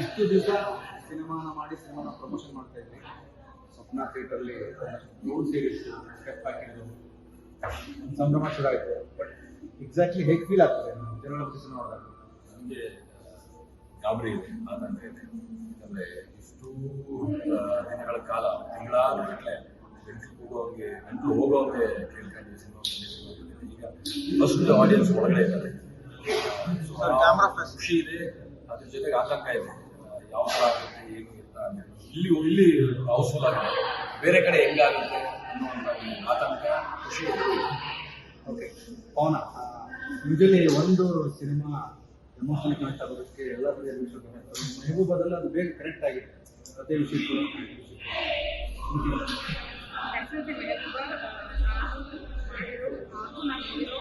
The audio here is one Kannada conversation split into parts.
ಇಷ್ಟು ದಿವಸ ಸಿನಿಮಾನ ಮಾಡಿ ಸಿನಿಮಾನ ಪ್ರಮೋಷನ್ ಮಾಡ್ತಾ ಇದ್ವಿ. ಸ್ವಪ್ನ ಥಿಯೇಟರ್ಲಿ ಅಲ್ಲಿ ಸೀರೀಸ್ ಸ್ಟೆಪ್ ಹಾಕಿದ್ದು. ಸಂಭ್ರಮ ಶುರು ಆಯ್ತು. ಬಟ್ ಎಕ್ಸಾಕ್ಟ್ಲಿ ಹೇಗೆ ಫೀಲ್ ಆಗ್ತದೆ? ಜನಗಳ ಬಗ್ಗೆ ನೋಡಿದಾಗ ನಮಗೆ ಗಾಬರಿ ಇದೆ. ಆತಂಕ ಇದೆ ಯಾಕಂದ್ರೆ ಇಷ್ಟು ದಿನಗಳ ಕಾಲ ತಿಂಗಳಾದ ಗಟ್ಟಲೆ ಗಂಟಲು ಹೋಗೋಂಗೆ ಗಂಟಲು ಹೋಗೋಂಗೆ ಕೇಳ್ಕೊಂಡು ಸಿನಿಮಾ. ಈಗ ಫಸ್ಟ್ ಆಡಿಯನ್ಸ್ ಒಳಗಡೆ ಇದ್ದಾರೆ. ಖುಷಿ ಇದೆ. ಅದ್ರ ಜೊತೆಗೆ ಆತಂಕ ಇದೆ. ಯಾವ ಥರ ಆಗುತ್ತೆ ಏನು ಅಂತ ಇಲ್ಲಿ ಇಲ್ಲಿ ಹೌಸ್ಫುಲ್ ಆಗಿದೆ ಬೇರೆ ಕಡೆ ಹೆಂಗಾಗುತ್ತೆ ಅನ್ನುವಂಥ ಒಂದು ಆತಂಕ ಖುಷಿ ಓಕೆ ಪವನ ಯೂಶಲಿ ಒಂದು ಸಿನಿಮಾ ಎಮೋಷನಲ್ ಕನೆಕ್ಟ್ ಆಗೋದಕ್ಕೆ ಎಲ್ಲ ಕಡೆ ವಿಷಯ ಕನೆಕ್ಟ್ ಬದಲು ಅದು ಬೇಗ ಕನೆಕ್ಟ್ ಆಗಿದೆ. ಅದೇ ವಿಷಯಕ್ಕೂ ನಾನು ನೋಡಿರೋ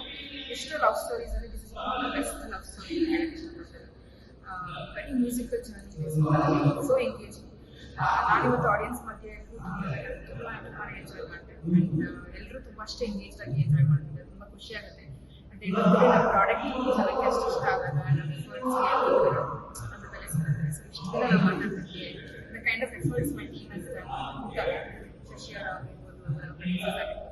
ಎಷ್ಟು ಲವ್ ಸ್ಟೋರೀಸ್ ಅಲ್ಲಿ this is of the best love story ಹೇಳಕ್ಕೆ ಇಷ್ಟಪಡ್ತೇನೆ very musical journey so engaging ನಾನಿವತ್ತು ಆಡಿಯನ್ಸ್ ಮಧ್ಯೆ ತುಂಬ ತುಂಬಾ ಎಂಜಾಯ್ ಮಾಡ್ತೇನೆ ಎಲ್ಲರೂ ತುಂಬ ಅಷ್ಟೇ ಎಂಗೇಜ್ ಆಗಿ ಎಂಜಾಯ್ ಮಾಡ್ತಿದ್ದಾರೆ ತುಂಬ ಖುಷಿ ಆಗುತ್ತೆ ಅಂತ ಇನ್ನೊಂದು ನಮ್ಮ ಪ್ರಾಡಕ್ಟ್ ಜನಕ್ಕೆ ಅಷ್ಟು ಇಷ್ಟ ಆಗಲ್ಲ ನಮ್ಮ ಎಫರ್ಟ್ಸ್ಗೆ ಅದು ಬೆಲೆ ಸಿಗುತ್ತೆ ಸೊ ಇಷ್ಟು ದಿನ ನಾವು ಮಾತಾಡ್ತಿದ್ವಿ the kind of efforts my team has ಶಶಿಯರ್ ಆಗಿರ್ಬೋದು ಅವರ ಪ್ರೊಡ್ಯೂಸರ್ಸ್ ಆಗಿರ್ಬೋದು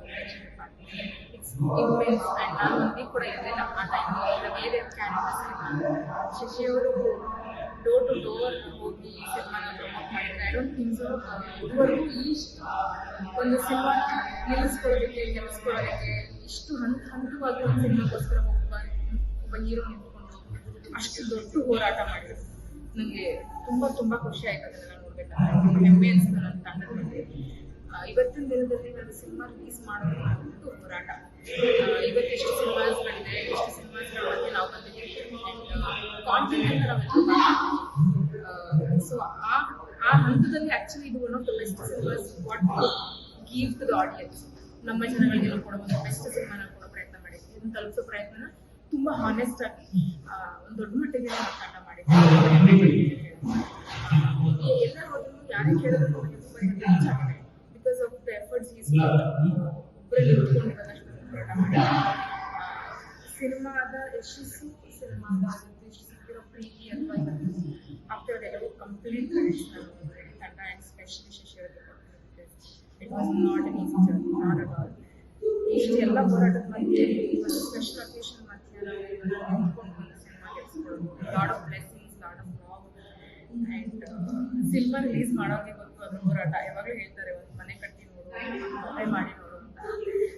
ಇಟ್ಸ್ ಇಮ್ಮೆನ್ಸ್ ಆ್ಯಂಡ್ ನಾನು ಇಲ್ಲಿ ಕೂಡ ಇದ್ದೆ ನಮ್ಮ ಟೈಮಲ್ಲಿ ಬೇರೆ ಕ್ಯಾರೆಕ್ಟರ್ಸ್ ಶಶಿ ಅವರು ಡೋರ್ ಟು ಡೋರ್ ಹೋಗಿ ಸಿನಿಮಾನ ಪ್ರಮೋಟ್ ಮಾಡಿದ್ರೆ ಐ ಡೋಂಟ್ ಥಿಂಕ್ ಸೊ ಒಂದು ಸಿನಿಮಾ ನಿಲ್ಲಿಸ್ಕೊಳ್ಳೋದಕ್ಕೆ ಕೆಲಸಕ್ಕೆ ಇಷ್ಟು ಹಂತ ಹಂತವಾಗಿ ಒಂದು ಸಿನಿಮಾಗೋಸ್ಕರ ಒಬ್ಬ ಒಬ್ಬ ಹೀರೋ ನಿಂತ್ಕೊಂಡು ಅಷ್ಟು ದೊಡ್ಡ ಹೋರಾಟ ಮಾಡಿದ್ರು. ನನಗೆ ತುಂಬ ತುಂಬ ಖುಷಿ ಆಯ್ತು ಅದನ್ನ ನೋಡ್ಬೇಕಾದ್ರೆ. ಹೆಮ್ಮೆ ಅನಿಸ್ತು ನನ್ನ ತಂಡದ ಬಗ್ಗೆ ಆ, ಇವತ್ತಿನ ದಿನದಲ್ಲಿ ನಾನು ಸಿನಿಮಾ ರಿಲೀಸ್ ಮಾಡೋದು ಒಂದು ಹೋರಾಟ. ಆ, ಇವತ್ತು ಎಷ್ಟು ಸಿನಿಮಾಸ್ಗಳ ನಾವು ಬಂದಿದ್ದೀವಿ. ಕಾಂಟೆಂಟ್ ನಾವೆಲ್ಲ ಹಂತದಲ್ಲಿ ಆಕ್ಚುಲಿ ಇದು one of the best cinemas what give to the audience ನಮ್ಮ ಜನಗಳಿಗೆಲ್ಲ ಕೊಡೋ ಒಂದು ಬೆಸ್ಟ್ ಸಿನಿಮಾನ ಕೊಡೋ ಪ್ರಯತ್ನ ಮಾಡಿದ್ವಿ. ಇದನ್ನ ತಲುಪಿಸೋ ಪ್ರಯತ್ನ ತುಂಬಾ ಹಾನೆಸ್ಟ್ ಆಗಿ ಒಂದು ದೊಡ್ಡ ಮಟ್ಟಿಗೆ ತಂಡ ಮಾಡಿದ್ವಿ. ಎಲ್ಲ ಹೋದ್ರು ಯಾರೇ ಕೇಳಿದ್ರು because of the efforts is ಒಬ್ಬರಲ್ಲಿ ಉಳ್ಕೊಂಡು ಇವಾಗ ಸಿನಿಮಾ ಹೋರಾಟ ಮಾಡಿ ಸಿನಿಮಾದ ಯಶಸ್ಸು, ಸಿನಿಮಾದ ಸಿಕ್ಕಿರೋ ಪ್ರೀತಿ ಅಥವಾ ಆಫ್ಟರ್ ಎಲ್ಲವೂ ಕಂಪ್ಲೀಟ್ ತಂಡ ಆ್ಯಂಡ್ ಸ್ಪೆಷಲಿ ಶಶಿ ಅವರಿಗೆ it was not an easy journey not at all ಇಷ್ಟೆಲ್ಲ ಹೋರಾಟದ ಮಧ್ಯೆ ಒಂದು ಸ್ಪೆಷಲ್ ಅಕೇಶನ್ ಮಧ್ಯೆ ಇವತ್ತು cinema lot of blessings lot of love and cinema release ಮಾಡೋಕೆ ಗೊತ್ತು ಅದ್ರ ಹೋರಾಟ ಯಾವಾಗಲೂ ಹೇಳ್ತಾರೆ, ಒಂದು ಮನೆ ಕಟ್ಟಿ ನೋಡು ಮನೆ ಮಾಡಿ ನೋಡು ಅಂತ.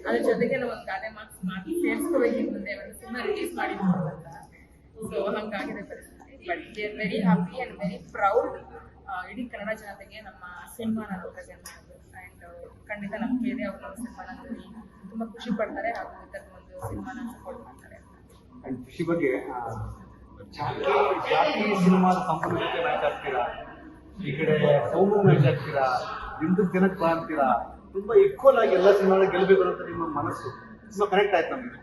ಅದ್ರ ಜೊತೆಗೆ ನಾವು ಒಂದು ಗಾದೆ ಮಾರ್ಕ್ಸ್ ಮಾಡಿ ಸೇರಿಸ್ಕೋಬೇಕು ಮುಂದೆ ಒಂದು ಸಿನಿಮಾ ರಿಲೀಸ್ ಮಾಡಿ ನೋಡು ಅಂತ. ಸೊ ಹಂಗಾಗಿದೆ ಪರಿಸ್ಥಿತಿ. But we are very happy and very proud ಇಡೀ ಕನ್ನಡ ಜನತೆಗೆ ನಮ್ಮ ಸಿನಿಮಾನ ಪ್ರೆಸೆಂಟ್ ಮಾಡೋದು ಆ್ಯಂಡ್ ಖಂಡಿತ ನಂಬಿಕೆ ಇದೆ ಅವ್ರು ನಮ್ಮ ಸಿನಿಮಾನ ನೋಡಿ ತುಂಬ ಖುಷಿ ಪಡ್ತಾರೆ ಹಾಗೂ ಇದಕ್ಕೆ ಒಂದು ಸಿನಿಮಾನ ಸಪೋರ್ಟ್ ಮಾಡ್ತಾರೆ. ಅಂಡ್ ಖುಷಿ ಬಗ್ಗೆ ಆ, ಜಾತಿ ಜಾತಿ ಸಿನಿಮಾದ ಸಂಪೂರ್ಣ ಜೊತೆ ಮ್ಯಾಚ್ ಆಗ್ತೀರಾ? ಈ ಕಡೆ ಸೌಮ್ಯ ಮ್ಯಾಚ್ ಆಗ್ತೀರಾ? ಹಿಂದೂ ಜನಕ್ಕೆ ಬಾ ಅಂತೀರಾ? ತುಂಬಾ ಈಕ್ವಲ್ ಆಗಿ ಎಲ್ಲ ಸಿನಿಮಾ ಗೆಲ್ಲಬೇಕು ಅಂತ ನಿಮ್ಮ ಮನಸ್ಸು. ತುಂಬಾ ಕನೆಕ್ಟ್ ಆಯ್ತು ನಮಗೆ.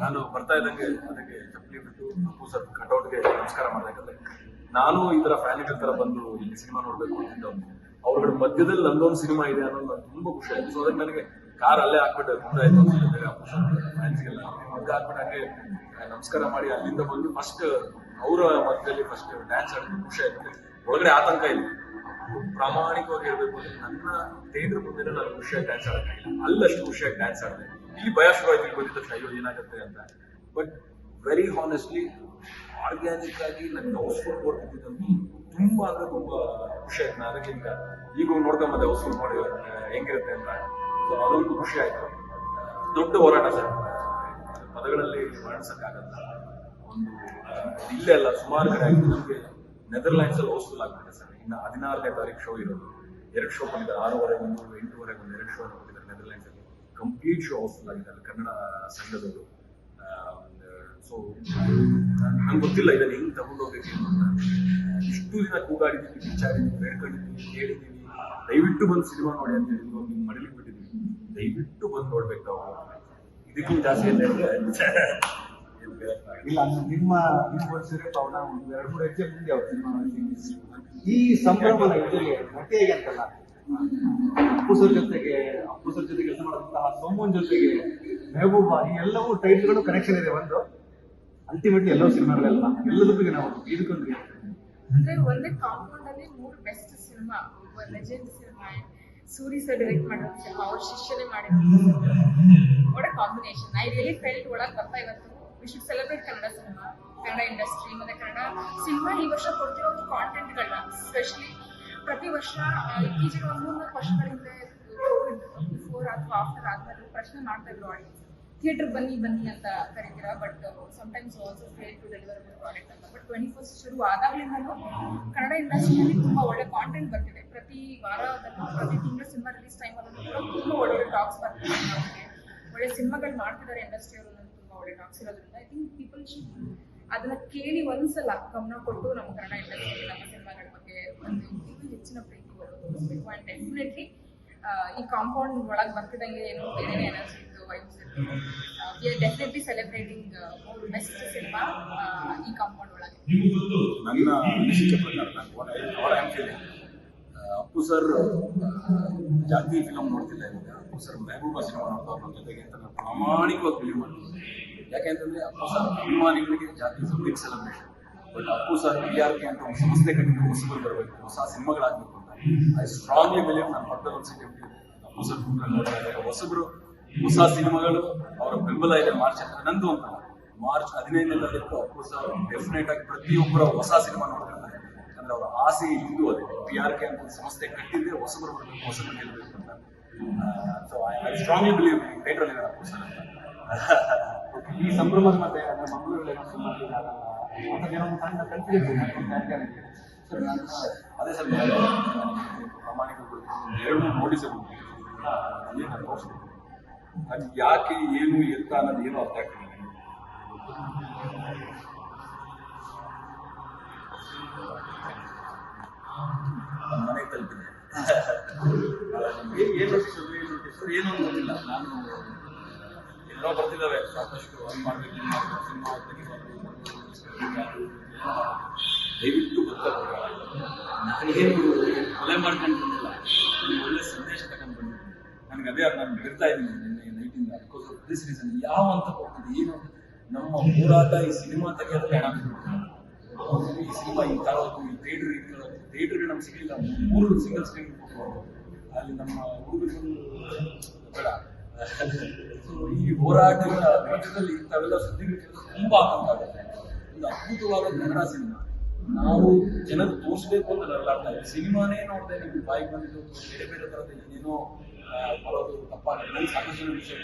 ನಾನು ಬರ್ತಾ ಇದ್ದಂಗೆ ಅದಕ್ಕೆ ಚಪ್ಪಲಿ ಬಿಟ್ಟು ಅಪ್ಪು ಸರ್ ಕಟೌಟ್ಗೆ ನಮಸ್ಕಾರ ಮಾಡಬೇಕಲ್ಲ ನಾನು ಈ ತರ ಫ್ಯಾನಿಗಳ ತರ ಬಂದು ಇಲ್ಲಿ ಸಿನಿಮಾ ನೋಡ್ಬೇಕು ಅಂತಿದ್ದವನು ಅವ್ರಗಳ ಮಧ್ಯದಲ್ಲಿ ನಂದೊಂದು ಸಿನಿಮಾ ಇದೆ ಅನ್ನೋದು ನನಗೆ ತುಂಬಾ ಖುಷಿ ಆಯ್ತು. ಸೊ ಅದಕ್ಕೆ ನನಗೆ ಕಾರ್ ಅಲ್ಲೇ ಹಾಕ್ಬಿಟ್ಟು ಮುಂದೆ ಆಯ್ತು. ಫ್ಯಾನ್ಸ್ಗೆಲ್ಲ ಮುಂದೆ ಹಾಕ್ಬಿಟ್ಟು ಹಂಗೆ ನಮಸ್ಕಾರ ಮಾಡಿ ಅಲ್ಲಿಂದ ಬಂದು ಫಸ್ಟ್ ಅವರ ಮಧ್ಯದಲ್ಲಿ ಫಸ್ಟ್ ಡ್ಯಾನ್ಸ್ ಆಡಿದ್ರು ಖುಷಿ ಆಯ್ತು. ಒಳಗಡೆ ಆತಂಕ ಇಲ್ಲ. ಪ್ರಾಮಾಣಿಕವಾಗಿ ಹೇಳ್ಬೇಕು ಅಂದ್ರೆ ನನ್ನ ಥಿಯೇಟರ್ ಮುಂದೆ ನಾನು ಖುಷಿಯಾಗಿ ಡ್ಯಾನ್ಸ್ ಆಡಕ್ಕಾಗಿಲ್ಲ ಅಲ್ಲಷ್ಟು ಖುಷಿಯಾಗಿ ಡ್ಯಾನ್ಸ್ ಆಡಿದೆ. ಇಲ್ಲಿ ಭಯ ಶುರು ಆಯ್ತು. ಇಲ್ಲಿ ಬಂದಿದ್ದ ಅಯ್ಯೋ, ಏನಾಗುತ್ತೆ ಅಂತ. ಬಟ್ ವೆರಿ ಹಾನೆಸ್ಟ್ಲಿ ಆರ್ಗ್ಯಾನಿಕ್ ಆಗಿ ನನಗೆ ಹೌಸ್ಫುಲ್ ಕೊಡ್ತಿದ್ದಂತೂ ತುಂಬಾ ಅಂದ್ರೆ ತುಂಬಾ ಖುಷಿ ಆಯ್ತು. ಅದಕ್ಕಿಂತ ಈಗ ನೋಡ್ಕೊಂಬತ್ತೆ ಹೌಸ್ಫುಲ್ ನೋಡಿ ಹೆಂಗಿರುತ್ತೆ ಅಂತ. ಸೊ ಅದೊಂದು ಖುಷಿ ಆಯ್ತು. ದೊಡ್ಡ ಹೋರಾಟ ಸರ್. ಪದಗಳಲ್ಲಿ ವರ್ಣಿಸಕ್ಕಾಗಲ್ಲ. ಒಂದು ಇಲ್ಲೇ ಅಲ್ಲ, ಸುಮಾರು ಕಡೆ ಆಗಿದೆ ನಮಗೆ ನೆದರ್ಲ್ಯಾಂಡ್ಸ್ ಅಲ್ಲಿ ಹೌಸ್ಫುಲ್ ಆಗ್ಬಿಟ್ಟೆ ಸರ್. ಇನ್ನು ಹದಿನಾರನೇ ತಾರೀಕು ಶೋ ಇರೋದು. ಎರಡು ಶೋ ಬಂದಿದ್ದಾರೆ ಆರೂವರೆಗೆ ಒಂದು ಎಂಟೂವರೆಗೆ ಒಂದು, ಎರಡು ಶೋ ಬಂದಿದ್ದಾರೆ ನೆದರ್ಲ್ಯಾಂಡ್ಸ್ ಅಲ್ಲಿ. ಕಂಪ್ಲೀಟ್ ಶೋ ಹೌಸ್ಫುಲ್ ಆಗಿದ್ದಾರೆ ಕನ್ನಡ ಸಂಘದವರು. ಸೊ ನಂಗೆ ಗೊತ್ತಿಲ್ಲ ಇದನ್ನು ಹೆಂಗ್ ತಗೊಂಡೋಗ್ಬೇಕು ಅಂತ. ಇಷ್ಟು ದಿನ ಕೂಗಾಡಿದ್ದೀನಿ ವಿಚಾರಿದ್ದೀವಿ ಬೇಡ್ಕೊಂಡಿದ್ದೀವಿ ಕೇಳಿದ್ದೀವಿ ದಯವಿಟ್ಟು ಬಂದು ಸಿನಿಮಾ ನೋಡಿ ಅಂತ ಹೇಳಿ ನಿಮ್ಗೆ ಮಡಲಿಗೆ ಬಿಟ್ಟಿದ್ದೀವಿ ದಯವಿಟ್ಟು ಬಂದು ನೋಡ್ಬೇಕು ನಾವು ಇದಕ್ಕೂ ಜಾಸ್ತಿ ಅಂತ. ಇಲ್ಲ ನಿಮ್ಮ ನಿಮ್ಮ ವರ್ಷರೇ ಪವನ ಒಂದು ಎರಡು ಮೂರು ಹೆಜ್ಜೆ ಮುಂದೆ ಅವ್ರು ಸಿನಿಮಾ ಈ ಸಂಭ್ರಮದ ಜೊತೆಗೆ ನಟಿಯಾಗಿ ಅಂತಲ್ಲ? ಅಪ್ಪು ಸರ್ ಜೊತೆಗೆ ಅಪ್ಪು ಸರ್ ಜೊತೆ ಕೆಲಸ ಮಾಡಿದಂತಹ ಸೋಮನ್ ಜೊತೆಗೆ ಮೆಹಬೂಬಾ ಈ ಎಲ್ಲವೂ ಟೈಟ್ಲ್ಗಳು ಕನೆಕ್ಷನ್ ಇದೆ ಒಂದು. ಅಲ್ಟಿಮೇಟ್ಲಿ ಎಲ್ಲವೂ ಸಿನಿಮಾಗಳೆಲ್ಲ ಎಲ್ಲದಕ್ಕೂ ನಾವು ಇದಕ್ಕೊಂದು ಅಂದ್ರೆ ಒಂದೇ ಕಾಂಪೌಂಡ್ ಅಲ್ಲಿ ಮೂರು best cinema legend cinema Suri sir direct ಮಾಡಿರೋ ಸಿನಿಮಾ ಅವ್ರ ಶಿಷ್ಯನೇ ಮಾಡಿರೋ ಕಾಂಬಿನೇಷನ್ ಐ ರಿಯಲಿ ಫೆಲ್ಟ್ ಒಳಗೆ ಬರ್ತಾ ಇವತ್ತು we should celebrate Kannada cinema Kannada industry ಮತ್ತೆ ಕನ್ನಡ ಸಿನಿಮಾ ಈ ವರ್ಷ ಕೊಡ್ತಿರೋ ಕಾಂಟೆಂಟ್ಗಳನ್ನ ಸ್ಪೆಷಲಿ ಪ್ರತಿ ವರ್ಷ ಇತ್ತೀಚೆಗೆ ಒಂದು ಮೂರ್ನಾಲ್ಕು ವರ್ಷಗಳ ಹಿಂದೆ ಕೋವಿಡ್ ಬಿಫೋರ್ ಅಥವಾ ಆಫ್ಟರ್ ಆದ್ಮೇಲೆ ಪ್ರಶ್ನೆ ಮಾಡ್ತಾ ಇದ್ರು ಥಿಯೇಟರ್ ಬನ್ನಿ ಬನ್ನಿ ಅಂತ ಕರಿತೀರ but sometimes also fail to deliver product ಅಂತ. ಬಟ್ ಟ್ವೆಂಟಿ ಫಸ್ಟ್ ಶುರು ಆದಾಗಲಿಂದಲೂ ಕನ್ನಡ ಇಂಡಸ್ಟ್ರಿಯಲ್ಲಿ ತುಂಬಾ ಒಳ್ಳೆ ಕಾಂಟೆಂಟ್ ಬರ್ತಿದೆ. ಪ್ರತಿ ವಾರದಲ್ಲೂ ಪ್ರತಿ ತಿಂಗಳು ಸಿನಿಮಾ ರಿಲೀಸ್ ಟೈಮಲ್ಲೂ ಕೂಡ ತುಂಬಾ ಒಳ್ಳೆ ಒಳ್ಳೆ ಟಾಕ್ಸ್ ಬರ್ತಿದೆ. ನಮಗೆ ಒಳ್ಳೆ ಸಿನಿಮಾಗಳು ಮಾಡ್ತಿದ್ದಾರೆ ಇಂಡಸ್ಟ್ರಿ ಅವರು ತುಂಬಾ ಒಳ್ಳೆ ಟಾಕ್ಸ್ ಇರೋದ್ರಿಂದ. ಐ ಥಿಂಕ್ ಪೀಪಲ್ ಅದನ್ನ ಕೇಳಿ ಒಂದ್ಸಲ ಗಮನ ಕೊಟ್ಟು ನಮ್ಮ ಕನ್ನಡ ಇಂಡಸ್ಟ್ರಿ ನಮ್ಮ ಸಿನಿಮಾಗಳ ಬಗ್ಗೆ ಒಂದು ಇನ್ನೂ ಹೆಚ್ಚಿನ ಪ್ರೀತಿ ಬರೋದು ಡೆಫಿನೆಟ್ಲಿ ಈ ಕಾಂಪೌಂಡ್ ಒಳಗೆ ಬರ್ತಿದಂಗೆ ಏನೋ ಬೇರೆ ಎನರ್ಜಿ ಇತ್ತು ವೈಬ್ಸ್ ಇತ್ತು. We definitely celebrating best cinema ಈ ಕಾಂಪೌಂಡ್ ಒಳಗೆ. ನನ್ನ ಅನಿಸಿಕೆ ಪ್ರಕಾರ ಅಪ್ಪು ಸರ್ ಜಾತಿ ಫಿಲಮ್ ನೋಡ್ತಿಲ್ಲ ಇವಾಗ. ಅಪ್ಪು ಸರ್ ಮೆಹಬೂಬಾ ಸಿನಿಮಾ ನೋಡ್ತಾ ಅವ್ರ ಜೊತೆಗೆ ಅಂತ ನಾನು ಪ್ರಾಮಾಣಿಕವಾಗಿ ಬಿಲೀವ್ ಮಾಡ್ತೀನಿ ಯಾಕೆಂತಂದ್ರೆ ಅಪ್ಪು ಸರ್ ಅಭಿಮಾನಿಗಳಿಗೆ ಜಾತಿ big celebration but Appu sir P R K ಅಂತ ಒಂದು ಸಂಸ್ಥೆ ಕಟ್ಟಿದ್ದು ಹೊಸಬರು ಬರಬೇಕು, ಹೊಸ ಸಿನಿಮಾಗಳಾಗಬೇಕು. ಐ ಸ್ಟ್ರಾಂಗ್ಲಿ ಬಿಲೀವ್ ನನ್ನ ಪಕ್ಕದ ಸರ್ ಕೂತ್ಕೊಂಡು ನೋಡ್ತಾ ಹೊಸಬರು ಹೊಸ ಸಿನಿಮಾಗಳು ಅವರ ಬೆಂಬಲ ಇದೆ ಮಾರ್ಚ್ ನಂದು ಅಂತ. ಮಾರ್ಚ್ ಹದಿನೈದನೇ ತಾರೀಕು ಸರ್ ಡೆಫಿನೆಟ್ ಆಗಿ ಪ್ರತಿಯೊಬ್ಬರ ಹೊಸ ಸಿನಿಮಾ ನೋಡ್ತಿರ್ತಾರೆ. ಯಾಕಂದ್ರೆ ಅವರ ಆಸೆ ಇಂದು ಅದೇ. ಪಿ ಆರ್ ಕೆ ಅಂತ ಸಂಸ್ಥೆ ಕಟ್ಟಿದ್ರೆ ಹೊಸಬರು ಬರಬೇಕು ಹೊಸಬರು ಗೆಲ್ಲಬೇಕು ಅಂತ. So I strongly believe theatre ಅಲ್ಲಿ ಅಪ್ಪು ಸರ್ ಈ ಸಂಭ್ರಮದ ಮತ್ತೆ ಅಂದ್ರೆ ಮಂಗಳೂರಲ್ಲಿ ಏನೋ ಸಿನಿಮಾ ಏನೋ ಒಂದು ಸಣ್ಣ ಕನ್ಫ್ಯೂಷನ್ ಸರ್ ನಾನು ಅದೇ ಸರ್ ಪ್ರಾಮಾಣಿಕ ಎರಡು ಮೂರು ಏನು ತೋರಿಸ್ತೀನಿ ಅದು ಯಾಕೆ ಏನು ಎತ್ತ ಅನ್ನೋದು ಏನು ಅರ್ಥ ಆಗ್ತದೆ ಮನೆಗೆ ತಲುಪಿದೆ. ಏನು ನೋಟಿಸ್ ಏನು ನೋಟಿಸ್? ಏನು ಅಂತ ಗೊತ್ತಿಲ್ಲ. ನಾನು ಎಲ್ಲೋ ಬರ್ತಿದ್ದಾವೆ. ಸಾಕಷ್ಟು ಅದು ಮಾಡಬೇಕು ಸಿನಿಮಾ ದಯವಿಟ್ಟು ಗೊತ್ತಾಗ ನನಗೇನು ಕೊಲೆ ಮಾಡ್ಕೊಂಡು ಬಂದಿಲ್ಲ. ಒಳ್ಳೆ ಸಂದೇಶ ತಗೊಂಡು ಬಂದಿದ್ದೀನಿ. ನನಗೆ ಅದೇ ನಾನು ಬಿಡ್ತಾ ಇದ್ದೀನಿ ನಿನ್ನೆ ನೈಟಿಂದ ಬಿಕಾಸ್ ದಿಸ್ ರೀಸನ್ ಯಾವ ಅಂತ ಹೋಗ್ತದೆ ಏನು ನಮ್ಮ ಹೋರಾಟ ಈ ಸಿನಿಮಾ ತೆಗೆಯೋದ್ರೆ ಹಣ ಈ ಸಿನಿಮಾ ಈ ತರೋದು ಈ ಥಿಯೇಟರ್ ತರೋದು ಥಿಯೇಟರ್ಗೆ ನಮ್ಗೆ ಸಿಗಲಿಲ್ಲ. ಮೂರು ಸಿಂಗಲ್ ಸ್ಕ್ರೀನ್ ಅಲ್ಲಿ ನಮ್ಮ ಹುಡುಗರು ಬೇಡ. ಸೊ ಈ ಹೋರಾಟಗಳ ಮಟ್ಟದಲ್ಲಿ ಇಂಥವೆಲ್ಲ ಸುದ್ದಿಗಳು ತುಂಬಾ ಆಗುತ್ತೆ. ಒಂದು ಅದ್ಭುತವಾದ ಕನ್ನಡ ಸಿನಿಮಾ. ನಾವು ಜನರು ತೋರಿಸ್ಬೇಕು ಅಂತ ನರಳಾಡ್ತಾ ಇದ್ದೀವಿ ಸಿನಿಮಾನೇ ನೋಡ್ದೆ ನೀವು ಬಾಯಿಗೆ ಬಂದಿದ್ದು ಬೇರೆ ಬೇರೆ ಥರದ ಏನೇನೋ ಬರೋದು ತಪ್ಪಾಗಿ ನನಗೆ ಸಾಕಷ್ಟು ವಿಷಯ.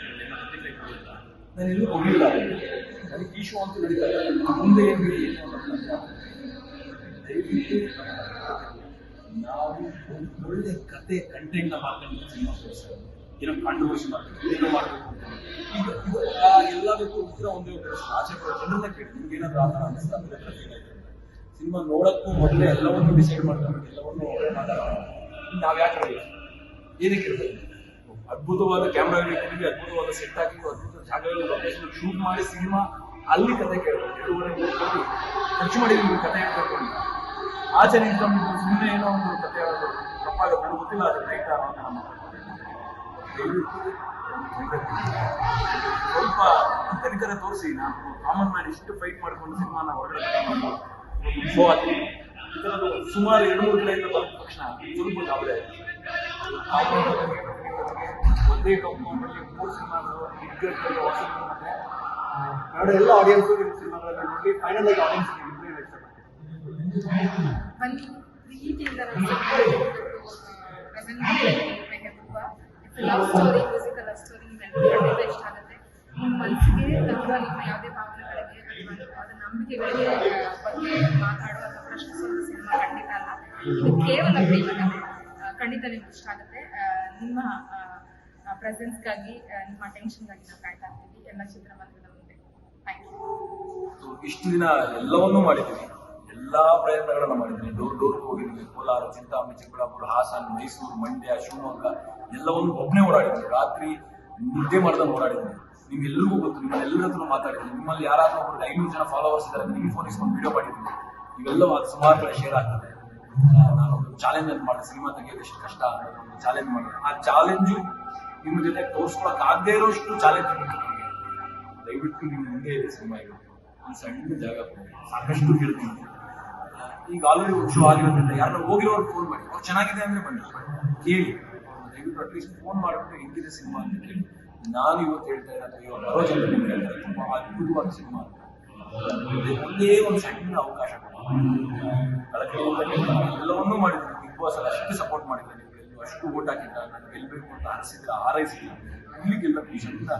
ನಾನು ಎಲ್ಲೂ ಕೊಡಲಿಲ್ಲ. ನನಗೆ ಈ ಶೋ ಅಂತ ನಡೀತಾ ಇದೆ ಮುಂದೆ ಏನು ಬಿಡಿ ನಾವು ಒಳ್ಳೆ ಕತೆ ಕಂಟೆಂಟ್ ಮಾಡ್ಕೊಂಡು ಸಿನಿಮಾ ತೋರಿಸ್ತಾರೆ ಏನೋ ಕಾಂಟ್ರವರ್ಸಿ ಮಾಡ್ಬೇಕು, ಏನೋ ಮಾಡಬೇಕು ಈಗ ಎಲ್ಲದಕ್ಕೂ ಉತ್ತರ ಒಂದೇ ಪ್ರಶ್ನೆ. ಆಚೆ ಜನರನ್ನ ಕೇಳಿ, ನಿಮ್ಗೆ ಏನಾದ್ರು ಆ ಥರ ಅನಿಸ್ತಾ ಸಿನಿಮಾ ನೋಡಕ್ಕೂ ಮೊದಲೇ ಎಲ್ಲವನ್ನೂ ಡಿಸೈಡ್ ಮಾಡ್ಕೊಂಡು ಎಲ್ಲವನ್ನು ನಾವು ಯಾಕೆ? ಏನಕ್ಕೆ ಇರ್ಬೇಕು ಅದ್ಭುತವಾದ ಕ್ಯಾಮ್ರಾ ಇಟ್ಟಿದ್ದೀವಿ ಅದ್ಭುತವಾದ ಸೆಟ್ ಹಾಕಿ ಅದ್ಭುತ ಜಾಗಗಳು ಲೊಕೇಶನ್ ಶೂಟ್ ಮಾಡಿ ಸಿನಿಮಾ ಅಲ್ಲಿ ಕತೆ ಕೇಳಬೇಕು. ಎರಡೂವರೆ ಮೂರು ಖರ್ಚು ಮಾಡಿದ್ದೀವಿ ಕತೆ ಹೇಳ್ಕೊಂಡು ಆಚೆ ನಿಂತ್ಕೊಂಡು ಸುಮ್ಮನೆ ಏನೋ ಒಂದು ಕತೆ ಹೇಳೋದು ತಪ್ಪಾಗುತ್ತೆ ನನಗೆ ಗೊತ್ತಿಲ್ಲ ಅದು ದಯವಿಟ್ಟು ಸ್ವಲ್ಪ ತನಿಖರ ತೋರಿಸಿ, ನಾನು ಕಾಮನ್ ಮ್ಯಾನ್ ಇಷ್ಟು ಫೈಟ್ ಮಾಡ್ಕೊಂಡು ಸಿನಿಮಾನ ಹೊರಗಡೆ ಈ ಥರದ್ದು ಸುಮಾರು ಎರಡು ಮೂರು ತಕ್ಷಣ. ಗಾಬರಿ ಆಯ್ತು ಒಂದೇ ಕಂಪೌಂಡಲ್ಲಿ ಮೂರು ಸಿನಿಮಾಗಳು ದಿಗ್ಗಜಗಳು ಹೊಸ ಕನ್ನಡ ಎಲ್ಲ ಆಡಿಯನ್ಸ್ ಸಿನಿಮಾಗಳನ್ನ ನೋಡಿ ಫೈನಲ್ ಆಗಿ audience love story musical story ಖಂಡಿತ ಇಷ್ಟ ಆಗುತ್ತೆ. ನಿಮ್ಮ ಮನಸ್ಸಿಗೆ ತಕ್ಕ ನಿಮ್ಮ ಯಾವುದೇ ಭಾವನೆಗಳಿಗೆ ಅಥವಾ ನಂಬಿಕೆಗಳಿಗೆ ಮಾತಾಡೋ ಅಥವಾ ಪ್ರಶ್ನಿಸೋ ಸಿನಿಮಾ ಖಂಡಿತ ಅಲ್ಲ. ಇದು ಕೇವಲ ಪ್ರೇಮ ಖಂಡಿತ ನಿಮ್ಗೆ ಇಷ್ಟ ಆಗುತ್ತೆ. ನಿಮ್ಮ ಪ್ರೆಸೆನ್ಸ್ಗಾಗಿ ನಿಮ್ಮ ಅಟೆನ್ಷನ್ಗಾಗಿ ನಾವು ಕಾಯ್ತಾ ಇದ್ದೀವಿ. ಎಲ್ಲ ಚಿತ್ರಮಂದಿರದ ಮುಂದೆ. ಥ್ಯಾಂಕ್ ಯು ಇಷ್ಟು ದಿನ ಎಲ್ಲವನ್ನೂ ಮಾಡಿದ್ದೀನಿ ಎಲ್ಲಾ ಪ್ರಯತ್ನಗಳನ್ನ ಮಾಡಿದ್ದೀನಿ ಡೋರ್ ಡೋರ್ ಹೋಗಿದ್ದೀನಿ ಕೋಲಾರ ಚಿಂತಾಮಣಿ ಚಿಕ್ಕಬಳ್ಳಾಪುರ ಹಾಸನ ಮೈಸೂರು ಮಂಡ್ಯ ಶಿವಮೊಗ್ಗ ಎಲ್ಲವನ್ನು ಒಬ್ಬನೇ ಓಡಾಡಿದ್ದೀನಿ ರಾತ್ರಿ ನಿದ್ದೆ ಮಾಡ್ದಂಗೆ ಓಡಾಡಿದ್ದೀನಿ ನಿಮ್ಗೆಲ್ಲರಿಗೂ ಗೊತ್ತು ನಿಮ್ಮೆಲ್ಲರ ಹತ್ರ ಮಾತಾಡಿದ್ದೀನಿ. ನಿಮ್ಮಲ್ಲಿ ಯಾರಾದ್ರೂ ಒಬ್ಬರು ಐನೂರು ಜನ ಫಾಲೋವರ್ಸ್ ಇದ್ದಾರೆ ನಿಮ್ಮ ಫೋನ್ ಇಸ್ಕೊಂಡು ವಿಡಿಯೋ ಮಾಡಿದ್ದೀನಿ ಇವೆಲ್ಲ ಸುಮಾರು ಕಡೆ ಶೇರ್ ಆಗ್ತದೆ. ನಾನು ಒಂದು ಚಾಲೆಂಜ್ ಅಂತ ಮಾಡಿದೆ, ಸಿನಿಮಾ ತೆಗೆಯೋದು ಎಷ್ಟು ಕಷ್ಟ ಚಾಲೆಂಜ್ ಮಾಡಿದೆ. ಆ ಚಾಲೆಂಜು ನಿಮ್ಮ ಜೊತೆ ತೋರಿಸ್ಕೊಳಕ್ ಆಗದೇ ಇರೋಷ್ಟು ಚಾಲೆಂಜ್ ದಯವಿಟ್ಟು ನಿಮ್ಮ ಮುಂದೆ ಇದೆ ಸಿನಿಮಾ ಇದು ಒಂದು ಸಣ್ಣ ಜಾಗ. ಸಾಕಷ್ಟು ಹೇಳ್ತೀನಿ. ಈಗ ಆಲ್ರೆಡಿ ಒಂದು ಶೋ ಆಗಿರೋದ್ರಿಂದ ಯಾರನ್ನ ಹೋಗಿರೋರು ಫೋನ್ ಮಾಡಿ. ಅವ್ರು ಚೆನ್ನಾಗಿದೆ ಅಂದ್ರೆ ಬನ್ನಿ ಕೇಳಿ. ದಯವಿಟ್ಟು ಅಟ್ಲೀಸ್ಟ್ ಫೋನ್ ಮಾಡಿಬಿಟ್ಟು, ಹೆಂಗಿದೆ ಸಿನಿಮಾ? ಅಂತ ಕೇಳಿ. ನಾನು ಇವತ್ತು ಹೇಳ್ತಾ ಇರೋದು ಬರೋ ಜನ ನಿಮ್ಗೆ ಹೇಳ್ತಾ ಇರೋದು ಅದ್ಭುತವಾದ ಸಿನಿಮಾ ಒಂದೇ ಒಂದು ಸಣ್ಣ ಅವಕಾಶ. ಎಲ್ಲವನ್ನೂ ಮಾಡಿದ್ರು. ಬಿಗ್ ಬಾಸ್ ಅಲ್ಲಿ ಅಷ್ಟು ಸಪೋರ್ಟ್ ಮಾಡಿದ್ರೆ ನೀವು ಅಷ್ಟು ಓಟ್ ಹಾಕಿದ್ರ ನಾನು ಗೆಲ್ಬೇಕು ಅಂತ ಅನಿಸಿದ್ರೆ ಹಾರೈಸಿಲ್ಲ. ಇಲ್ಲಿ ಗೆಲ್ಲಕ್ಕೆ ಸಣ್ಣ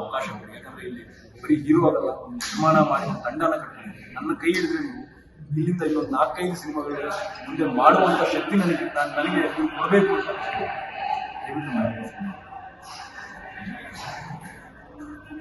ಅವಕಾಶ ಕೊಡಿ. ಯಾಕಂದ್ರೆ ಇಲ್ಲಿ ಬರೀ ಹೀರೋ ಆಗಲ್ಲ, ಒಂದು ನಿರ್ಮಾಣ ಮಾಡಿ ತಂಡನ ಕಟ್ಟಿ. ನನ್ನ ಕೈ ಹಿಡಿದ್ರೆ ನೀವು ಇಲ್ಲಿಂದ ಇವತ್ತು ನಾಲ್ಕೈದು ಸಿನಿಮಾಗಳು ಮುಂದೆ ಮಾಡುವಂತ ಶಕ್ತಿ ನನಗೆ ನಾನು ನನಗೆ ಕೊಡಬೇಕು ಅಂತ ದಯವಿಟ್ಟು ಮಾಡಿ.